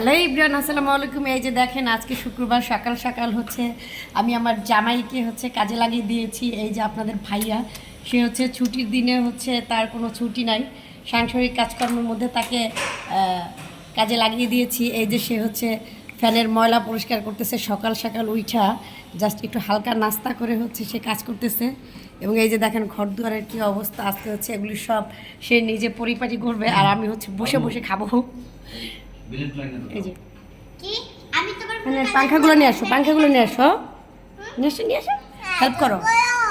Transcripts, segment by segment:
Hello Ibran আসসালামু আলাইকুম। এই যে দেখেন, আজকে শুক্রবার, সকাল সকাল হচ্ছে। আমি আমার জামাইকে হচ্ছে কাজে লাগিয়ে দিয়েছি। এই যে আপনাদের ভাইয়া, সে হচ্ছে ছুটির দিনে হচ্ছে তার কোনো ছুটি নাই। সাংসারিক কাজকর্মের মধ্যে তাকে কাজে লাগিয়ে দিয়েছি। এই যে সে হচ্ছে ফ্যানের ময়লা পরিষ্কার করতেছে। সকাল সকাল উঠা জাস্ট একটু হালকা নাস্তা করে হচ্ছে সে কাজ করতেছে। এবং এই যে দেখেন ঘর দুয়ারের কী অবস্থা আসতে হচ্ছে এগুলি সব সে নিজে পরিপাটি করবে। আর আমি হচ্ছে বসে বসে খাব। এই যে। কি? আমি তোমার মানে পাংখাগুলো নিয়ে আসো পাংখাগুলো নিয়ে আসো। নিয়ে আসো নিয়ে আসো। হেল্প করো।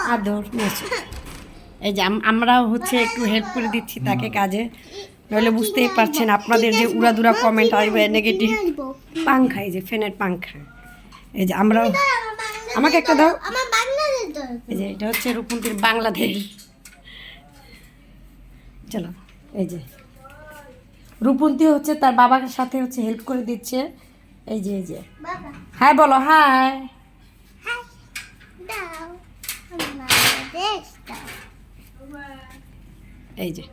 আর দৌড় নিয়ে আসো। এই যে আম- আমরাও হচ্ছে একটু হেল্প করে দিচ্ছি তাকে কাজে। নইলে বুঝতেই পারছেন আপনাদের যে উড়াদুরা কমেন্ট আসবে নেগেটিভ পাংখা এই যে ফ্যানের পাংখা। এই যে আমরাও আমাকে একটা দাও। দাও। এই যে এটা হচ্ছে রূপন্তীর বাংলাদেশ। চলো এই যে। রূপন্তী হচ্ছে তার বাবার সাথে হচ্ছে হেল্প করে দিচ্ছে। এই যে এই যে। বাবা। হাই বলো হাই এই যে।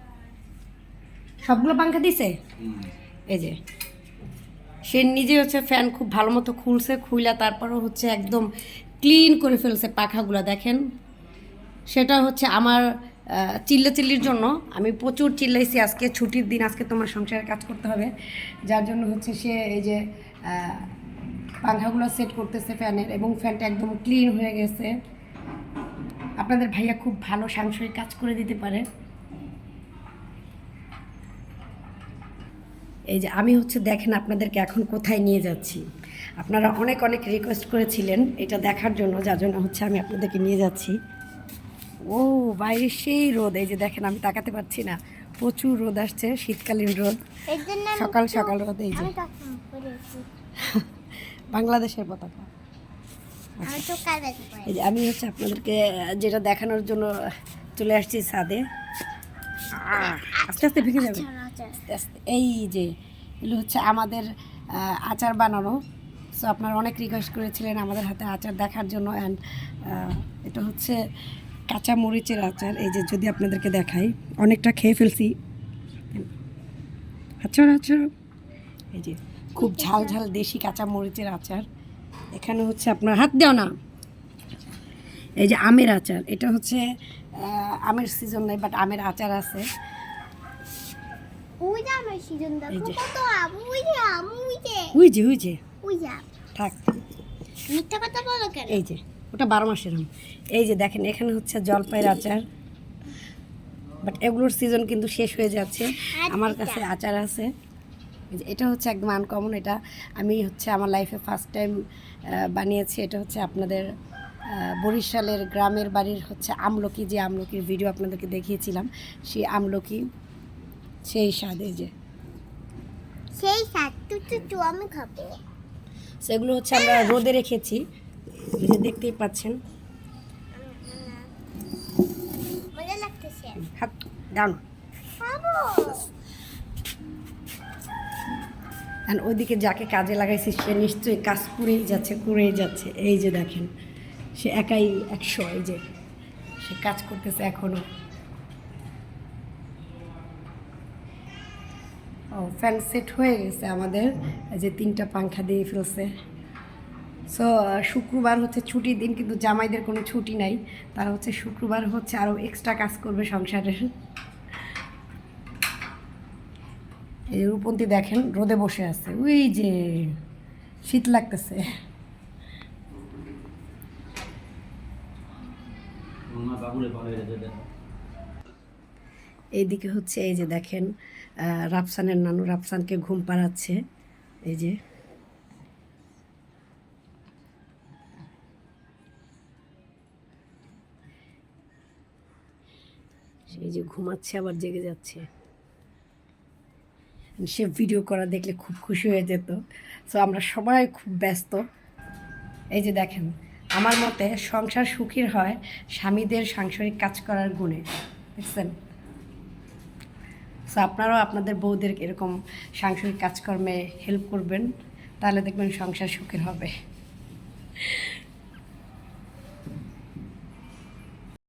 সবগুলো পাংখা দিছে? এই যে। সে নিজে হচ্ছে ফ্যান খুব ভালো মতো খুলছে খুইলা তারপরও হচ্ছে একদম ক্লিন করে ফেলছে পাখাগুলো দেখেন। সেটা হচ্ছে আমার চিল্লাচিল্লির জন্য আমি প্রচুর চিল্লাইছি আজকে, ছুটির দিন আজকে তোমার সংসারে কাজ করতে হবে। যার জন্য হচ্ছে সে এই যে পাখাগুলো সেট করতেছে ফ্যানের এবং ফ্যানটা একদম ক্লিন হয়ে গেছে। আপনাদের ভাইয়া খুব ভালো সাংসারিক কাজ করে দিতে পারে। এই যে আমি হচ্ছে দেখেন আপনাদেরকে এখন কোথায় নিয়ে যাচ্ছি। আপনারা অনেক অনেক রিকোয়েস্ট করেছিলেন এটা দেখার জন্য, যার জন্য হচ্ছে আমি আপনাদেরকে নিয়ে যাচ্ছি। ও বাইরে সেই রোদ এই যে দেখেন আমি তাকাতে পারছি না। প্রচুর রোদ আসছে শীতকালীন রোদ। সকাল সকাল রোদ এই যে। বাংলাদেশের পতাকা। আমি এই যে আমি হচ্ছে আপনাদেরকে যেটা দেখানোর জন্য চলে আসছি ছাদে। আস্তে আস্তে ভেঙে যাবে। আস্তে আস্তে। এই যে এগুলো হচ্ছে আমাদের আচার বানানো। সো আপনারা অনেক রিকোয়েস্ট করেছিলেন আমাদের হাতে আচার দেখার জন্য অ্যান্ড এটা হচ্ছে কাঁচা মরিচের আচার এই যে যদি আপনাদেরকে দেখাই অনেকটা খেয়ে ফেলছি। আচার আচার। এই যে খুব ঝাল ঝাল দেশি কাঁচা মরিচের আচার। এখানে হচ্ছে আপনার হাত দেও না। এই যে আমের আচার এটা হচ্ছে আমের সিজন নেই বাট আমের আচার আছে। এই যে। থাক। এই যে। ওটা বারো মাসের আম এই যে দেখেন এখানে হচ্ছে জলপাইয়ের আচার। বাট এগুলোর সিজন কিন্তু শেষ হয়ে যাচ্ছে। আমার কাছে আচার আছে। এটা হচ্ছে একদম আনকমন এটা আমি হচ্ছে আমার লাইফে ফার্স্ট টাইম বানিয়েছি। এটা হচ্ছে আপনাদের বরিশালের গ্রামের বাড়ির হচ্ছে আমলকি। যে আমলকির ভিডিও আপনাদেরকে দেখিয়েছিলাম সেই আমলকি সেই স্বাদ এই যে। সেই স্বাদ আমি খাব। সেগুলো হচ্ছে আমরা রোদে রেখেছি। যে দেখতেই পাচ্ছেন। মজা হাত দাও না। আর ওইদিকে যাকে কাজে লাগাইছি সে নিশ্চয়ই কাজ করেই যাচ্ছে করেই যাচ্ছে। এই যে দেখেন সে একাই একশো এই যে সে কাজ করতেছে এখনও। ও ফ্যান সেট হয়ে গেছে আমাদের। এই যে তিনটা পাংখা দিয়ে ফেলছে। সো শুক্রবার হচ্ছে ছুটির দিন কিন্তু জামাইদের কোনো ছুটি নাই। তারা হচ্ছে শুক্রবার হচ্ছে আরও এক্সট্রা কাজ করবে সংসারের এই যে রূপন্তী দেখেন রোদে বসে আছে। ওই যে শীত লাগতেছে। এইদিকে হচ্ছে এই যে দেখেন রাফসানের নানু রাফসানকে ঘুম পাড়াচ্ছে। এই যে। সেই যে ঘুমাচ্ছে, আবার জেগে যাচ্ছে। সে ভিডিও করা দেখলে খুব খুশি হয়ে যেত। সো আমরা সবাই খুব ব্যস্ত। এই যে দেখেন, আমার মতে সংসার সুখীর হয় স্বামীদের সাংসারিক কাজ করার গুণে। দেখছেন? সো আপনারাও আপনাদের বউদের এরকম সাংসারিক কাজকর্মে হেল্প করবেন, তাহলে দেখবেন সংসার সুখের হবে।